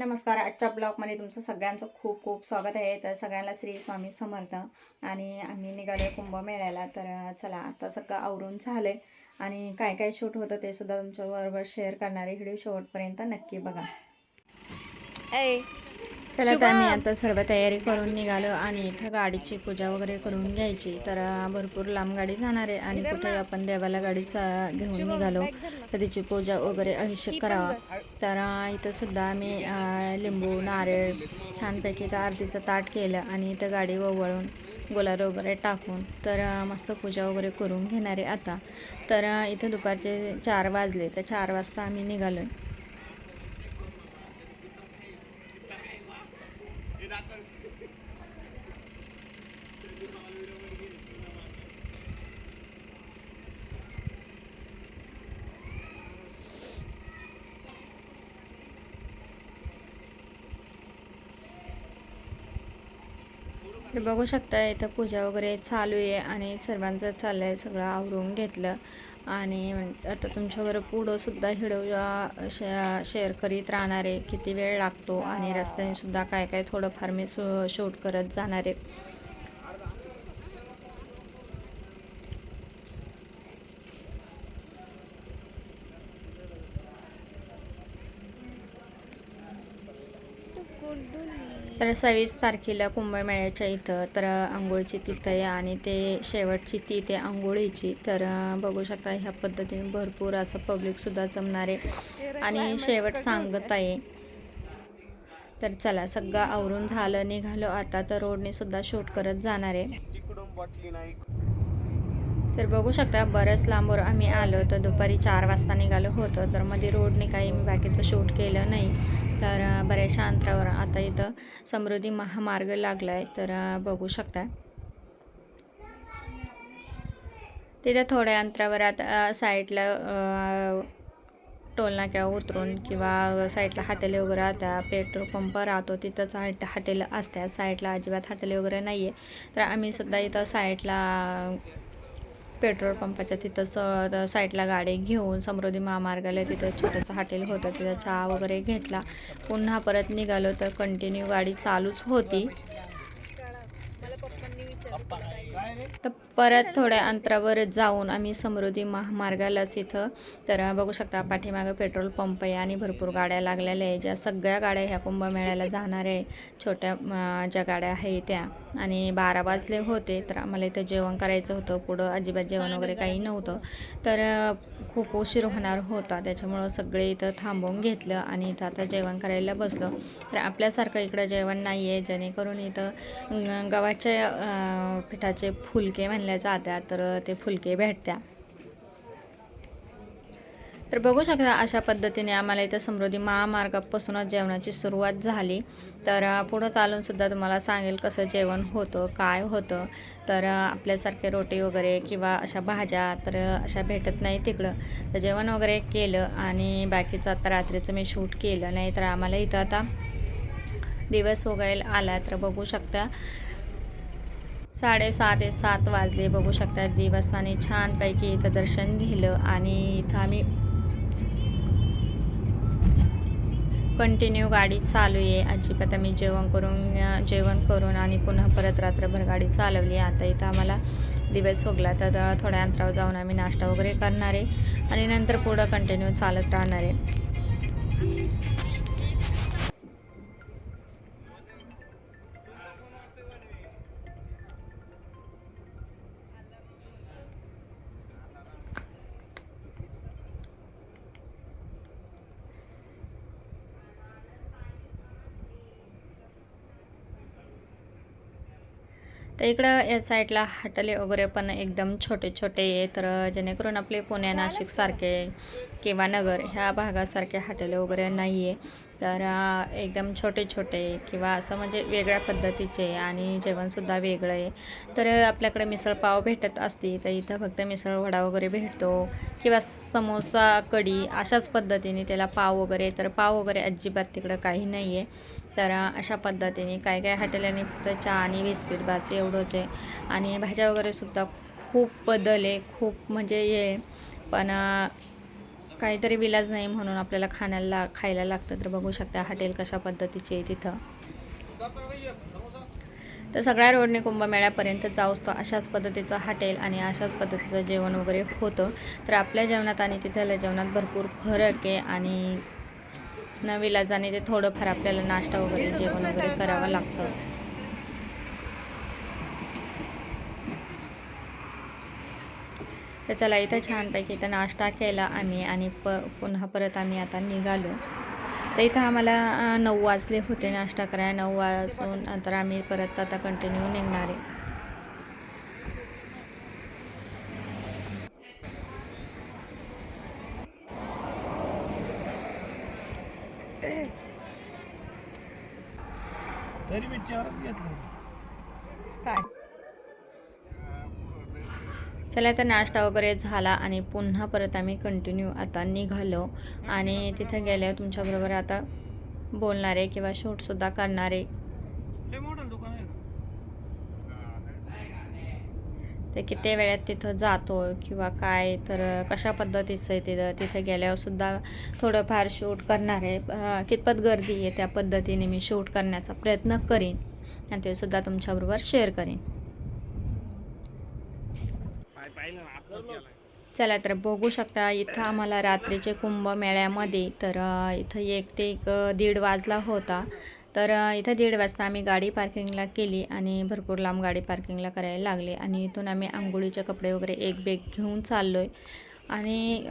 नमस्कार आजच्या ब्लॉगमध्ये तुमचं सगळ्यांचं खूप खूप स्वागत आहे. तर सगळ्यांना श्री स्वामी समर्थ. आणि आम्ही निघालो कुंभमेळ्याला. तर चला आता सगळं आवरून झालं आणि काय काय शूट होतं ते सुद्धा तुमच्याबरोबर शेअर करणारे व्हिडिओ शेवटपर्यंत नक्की बघा. चला तर आम्ही आता सर्व तयारी करून निघालो आणि इथं गाडीची पूजा वगैरे करून घ्यायची. तर भरपूर लांब गाडी जाणार आहे आणि कुठे आपण देवाला गाडीचा घेऊन निघालो. तर तिची पूजा वगैरे अभिषेक करावा. तर इथं सुद्धा आम्ही लिंबू नारळ छानपैकी इथं आरतीचं ताट केलं आणि इथं गाडी वळून गुलाल वगैरे टाकून तर मस्त पूजा वगैरे करून घेणारे आता. तर इथं दुपारचे चार वाजले. तर चार वाजता आम्ही निघालो तर बघू शकता इथं पूजा वगैरे चालू आहे आणि सर्वांचं चाललं आहे सगळं आवरून घेतलं. आणि आता तुमच्यावर पुढं सुद्धा शे शेअर करीत राहणार आहे किती वेळ लागतो आणि रस्त्याने सुद्धा काय काय थोडंफार मी शू शूट करत जाणार. आहे तर सव्वीस तारखेला कुंभमेळ्याच्या इथं तर आंघोळीची तिथं आहे आणि ते शेवटची ती ते आंघोळीची तर बघू शकता ह्या पद्धतीने भरपूर असं पब्लिकसुद्धा जमणार आहे आणि शेवट सांगत आहे तर चला सगळं आवरून झालं निघालो. आता तर रोडने सुद्धा शूट करत जाणार. आहे तर बघू शकता बरंच लांबवर आम्ही आलो तर दुपारी चार वाजता निघालो होतो. तर मध्ये रोडने काही मी बाकीचं शूट केलं नाही. तर बऱ्याचशा अंतरावर आता इथं समृद्धी महामार्ग लागला आहे तर बघू शकता. तिथे थोड्या अंतरावर आता साईडला अं, टोलनाक्यावर उतरून किंवा साईडला हॉटेल वगैरे आता पेट्रोल पंप राहतो. तिथंच हट हॉटेल असतात. साईडला अजिबात हॉटेल वगैरे नाही आहे तर आम्ही सुद्धा इथं साईडला पेट्रोल पंपाच्या तिथं स साईडला गाडी घेऊन समृद्धी महामार्गाला तिथं छोटंसं हॉटेल होतं तिथं चहा वगैरे घेतला. पुन्हा परत निघालो तर कंटिन्यू गाडी चालूच होती. तर परत थोड्या अंतरावर जाऊन आम्ही समृद्धी महामार्गालाच इथं तर बघू शकता पाठीमागं पेट्रोल पंप आहे आणि भरपूर गाड्या लागलेल्या आहे ज्या सगळ्या गाड्या ह्या कुंभमेळ्याला जाणार आहे. छोट्या ज्या गाड्या आहे त्या. आणि बारा वाजले होते तर आम्हाला इथं जेवण करायचं होतं. पुढं अजिबात जेवण वगैरे काही नव्हतं. तर खूप उशीर होणार होता. त्याच्यामुळं सगळे इथं थांबवून घेतलं आणि इथं आता जेवण करायला बसलो. तर आपल्यासारखं इकडं जेवण नाही आहे जेणेकरून इथं गव्हाच्या पिठाच्या पिठाचे फुलके म्हणल्या जात्या तर ते फुलके भेटत्या. तर बघू शकता अशा पद्धतीने आम्हाला इथं समृद्धी महामार्गापासूनच जेवणाची सुरुवात झाली. तर पुढं चालून सुद्धा तुम्हाला सांगेल कसं जेवण होतं काय होतं. तर आपल्यासारखे रोटी वगैरे किंवा अशा भाज्या तर अशा भेटत नाही तिकडं. तर जेवण वगैरे केलं आणि बाकीचं आता रात्रीचं मी शूट केलं. नाही तर आम्हाला इथं आता दिवस वगैरे आला. तर बघू शकता साडेसात सात वाजले. बघू शकता दिवसाने छानपैकी इथं दर्शन घेलं आणि इथं आम्ही कंटिन्यू गाडी चालू आहे. अजिबात आम्ही जेवण करून जेवण करून आणि पुन्हा परत रात्रभर गाडी चालवली. आता इथं आम्हाला दिवस उगला तर थोड्या अंतरावर जाऊन आम्ही नाश्ता वगैरे करणार आहे आणि नंतर पुढं कंटिन्यू चालत राहणार आहे. तर इकडं या साईडला हाटले वगैरे पण एकदम छोटे छोटे आहे. तर जेणेकरून आपले पुण्या नाशिकसारखे किंवा नगर ह्या भागासारखे हाटले वगैरे नाही आहे तर एकदम छोटे छोटे किंवा असं म्हणजे वेगळ्या पद्धतीचे आणि जेवणसुद्धा वेगळं आहे. तर आपल्याकडे मिसळपाव भेटत असती तर इथं फक्त मिसळ वडा वगैरे भेटतो किंवा समोसा कढी अशाच पद्धतीने त्याला पाव वगैरे तर पाव वगैरे अजिबात तिकडं काही नाही आहे तर अशा पद्धतीने काय काय हॉटेलांनी फक्त चहा आणि बिस्किट बास एवढंच आहे. आणि भाज्या वगैरेसुद्धा खूप बदल आहे खूप म्हणजे हे पण काहीतरी विलाज नाही म्हणून आपल्याला खाण्याला खायला लागतं. तर बघू शकता हॉटेल कशा पद्धतीचे आहे तिथं. तर सगळ्या रोडने कुंभमेळ्यापर्यंत जाऊच तर अशाच पद्धतीचं हॉटेल आणि अशाच पद्धतीचं जेवण वगैरे होतं. तर आपल्या जेवणात आणि तिथल्या जेवणात भरपूर फरक आहे आणि न विलाजाने ते थोडंफार आपल्याला नाश्ता वगैरे जेवण वगैरे करावं लागतं. तर चला इथं छानपैकी इथं नाश्ता केला आम्ही आणि प पुन्हा परत आम्ही आता निघालो. तर इथं आम्हाला नऊ वाजले होते नाश्ता करायला. नऊ वाजून नंतर आम्ही परत आता कंटिन्यू निघणार आहे. तरी मी चारच घेतलं. चला तर नाश्ता वगैरे झाला आणि पुन्हा परत आम्ही कंटिन्यू आता निघालो. आणि तिथं गेल्यावर तुमच्याबरोबर आता बोलणारे किंवा शूटसुद्धा करणारे लय मोठं दुकान आहे ते किती वेळात तिथं जातो किंवा काय तर कशा पद्धतीचं आहे तिथं? तिथं गेल्यावरसुद्धा थोडंफार शूट करणार आहे. कितपत गर्दी आहे त्या पद्धतीने मी शूट करण्याचा प्रयत्न करीन आणि ते सुद्धा तुमच्याबरोबर शेअर करीन. चला तर बघू शकता इथं आम्हाला रात्रीचे कुंभमेळ्यामध्ये तर इथं एक ते एक दीड वाजला होता. तर इथं दीड वाजता आम्ही गाडी पार्किंगला केली आणि भरपूर लांब गाडी पार्किंगला करायला लागली. आणि इथून आम्ही आंघोळीचे कपडे वगैरे एक बेग घेऊन चाललो आहे आणि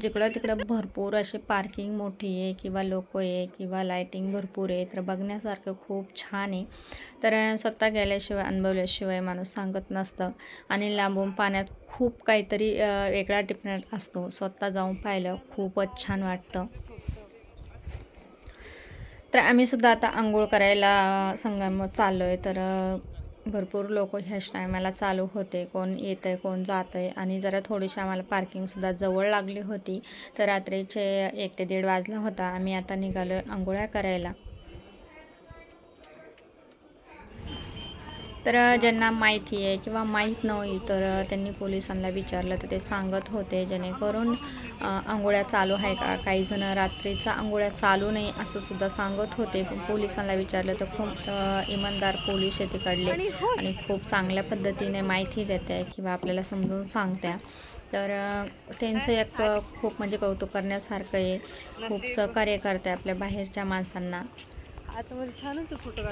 जिकडं तिकडं भरपूर असे पार्किंग मोठी आहे किंवा लोक आहे किंवा लायटिंग भरपूर आहे तर बघण्यासारखं खूप छान आहे. तर स्वतः गेल्याशिवाय अनुभवल्याशिवाय माणूस सांगत नसतं. आणि लांबून पाण्यात खूप काहीतरी वेगळा डिफरंट असतो. स्वतः जाऊन पाहिलं खूपच छान वाटतं. तर आम्ही सुद्धा आता आंघोळ करायला संगम चाललो आहे तर भरपूर लोक ह्याच टायमाला चालू होते. कोण येत आहे कोण जात आहे आणि जरा थोडीशी आम्हाला पार्किंगसुद्धा जवळ लागली होती. तर रात्रीचे एक ते दीड वाजला होता. आम्ही आता निघालो आंघोळ्या करायला. तर ज्यांना माहिती आहे किंवा माहीत नव्हती तर त्यांनी पोलिसांना विचारलं तर ते सांगत होते जेणेकरून आंघोळ्या चालू आहे का? काही जण रात्रीचा आंघोळ्या चालू नाही असं सुद्धा सांगत होते. पोलिसांना विचारलं तर खूप इमानदार पोलीस आहे तिकडले. आणि खूप चांगल्या पद्धतीने माहिती देते किंवा आपल्याला समजून सांगत्या. तर त्यांचं एक खूप म्हणजे कौतुक करण्यासारखं आहे. खूप सहकार्य करते आपल्या बाहेरच्या माणसांना. आतमध्ये छान होतं फोटो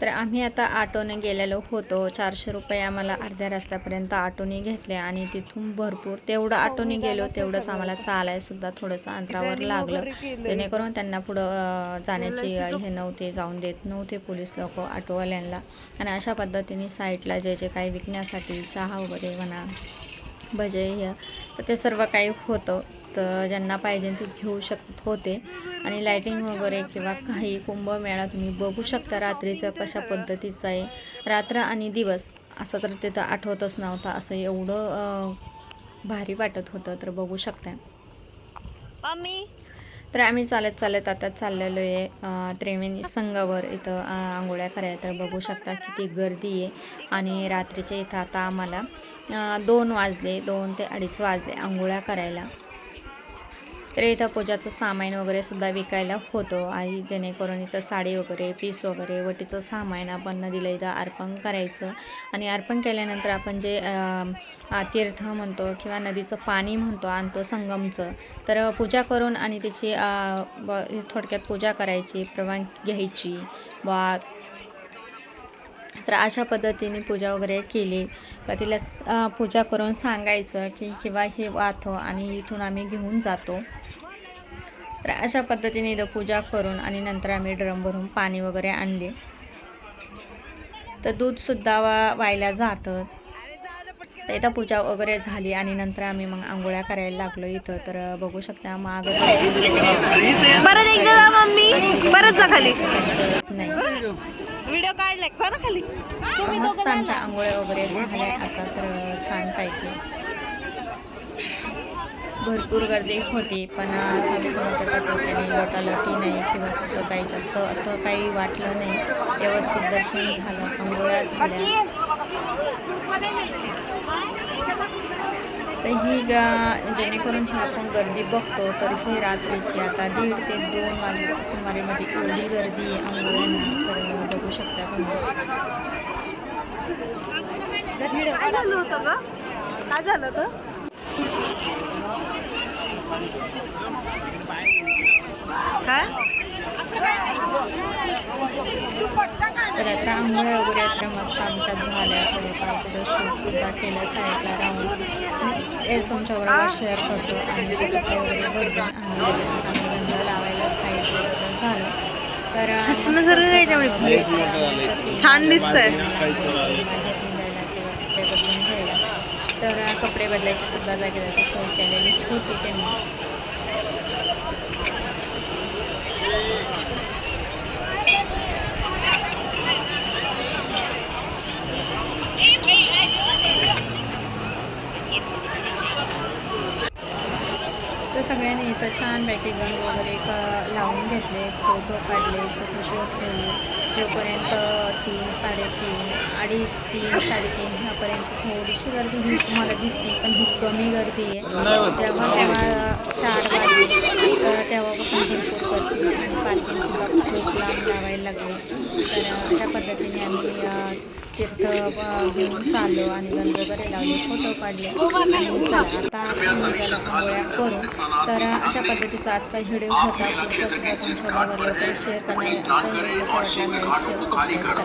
तर आम्ही आता ऑटोने गेलेलो होतो. चारशे रुपये आम्हाला अर्ध्या रस्त्यापर्यंत ऑटोने घेतले आणि तिथून भरपूर तेवढं ऑटोने गेलो तेवढंच आम्हाला चालाय सुद्धा थोडंसं अंतरावर लागलं. जेणेकरून त्यांना पुढं जाण्याची हे नव्हते जाऊन देत नव्हते पोलीस लोक ऑटोवाल्यांना आणि अशा पद्धतीने साईडला जे जे काही विकण्यासाठी चहा वगैरे म्हणा भजे हे तर ते सर्व काही होतं. तर ज्यांना पाहिजे ते घेऊ शकत होते. आणि लायटिंग वगैरे किंवा काही कुंभमेळा तुम्ही बघू शकता रात्रीचं कशा पद्धतीचं आहे. रात्र आणि दिवस असं तर तिथं आठवतच नव्हतं. असं एवढं भारी वाटत होतं तर बघू शकता तर आम्ही चालत चालत आता चाललेलो आहे त्रिवेणी संघावर. इथं आंघोळ्या करायला तर बघू शकता किती गर्दी आहे. आणि रात्रीच्या इथं आता आम्हाला दोन वाजले दोन ते अडीच वाजले आंघोळ्या करायला. तर इथं पूजाचं सामान वगैरे सुद्धा विकायला होतं. आई जेणेकरून इथं साडी वगैरे पीस वगैरे वटीचं सामान आपण नदीला इथं अर्पण करायचं. आणि अर्पण केल्यानंतर आपण जे तीर्थ म्हणतो किंवा नदीचं पाणी म्हणतो आणतो संगमचं तर पूजा करून आणि त्याची थोडक्यात पूजा करायची प्रवान घ्यायची वा तर अशा पद्धतीने पूजा वगैरे केली. का तिला पूजा करून सांगायचं की किंवा हे वाथ आणि इथून आम्ही घेऊन जातो. तर अशा पद्धतीने इथं पूजा करून आणि नंतर आम्ही ड्रम भरून पाणी वगैरे आणले. तर दूधसुद्धा वा वायला जातं. तर इथं पूजा वगैरे झाली आणि नंतर आम्ही मग आंघोळ्या करायला लागलो इथं. तर बघू शकता माग परत एकदा मम्मी. परत जा खाली. नाही. व्हिडिओ खरं खाली. मस्त आमच्या आंघोळ्या वगैरे झाल्या. आता तर छानपैकी भरपूर गर्दी होती पण स्वामी समर्थाच्या कृपेने लोटालोटी नाही किंवा कुठं काही जास्त असं काही वाटलं नाही. व्यवस्थित दर्शन झालं आंघोळ्या झाल्या. तर ही गा जेणेकरून ही आपण गर्दी बघतो तर ही रात्रीची आता दीड ते दोन वाजेच्या सुमारेमध्ये एवढी गर्दी आहे आंघोळ्यांना. तर शकता तुम्ही काय झालं होतं ग? काय झालं होतं? काय? तर आता आंघोळ्या वगैरे तर मस्त आमच्या झाल्या. थोडंफार कुठं शूटसुद्धा केलं साईडला राहून. आणि तेच तुमच्याबरोबर शेअर करतो. आणि ते कपडे वगैरे बदलून आणि लगेचच आम्ही गंध लावायला साईडला वगैरे झालं तर हसणं मस्त सर्व असं याच्यामुळे गंध वगैरे केला. तर ती छान माझ्या दिसतंय. बाजूला बाहेर निघायला किंवा कपडे बदलून घ्यायला तर कपडे बदलायची सुद्धा जागी जागी सोय केलेली होती त्यांनी. सगळ्यांनी इथं छानपैकी गण वगैरे क लावून घेतले फोटो काढले फोटोशूट केले. जोपर्यंत तीन साडेतीन अडीच तीन साडेतीन ह्यापर्यंत थोडीशी गर्दी ही तुम्हाला दिसते पण ही कमी गर्दी आहे. जेव्हा तेव्हा चार वाजले तर तेव्हापासून भरपूर गर्दी आणि पार्किंगसुद्धा खूप लांब लावायला लागले. तर अशा पद्धतीने आम्ही तीर्थ घेऊन चाललो आणि गंध वगैरे लावले फोटो काढले. आता आपण करून तर अशा पद्धतीचा आजचा व्हिडिओ होता. पुढचा सुद्धा तुमच्याबरोबर लवकर शेअर करणार शेअर सबस्क्राईब करा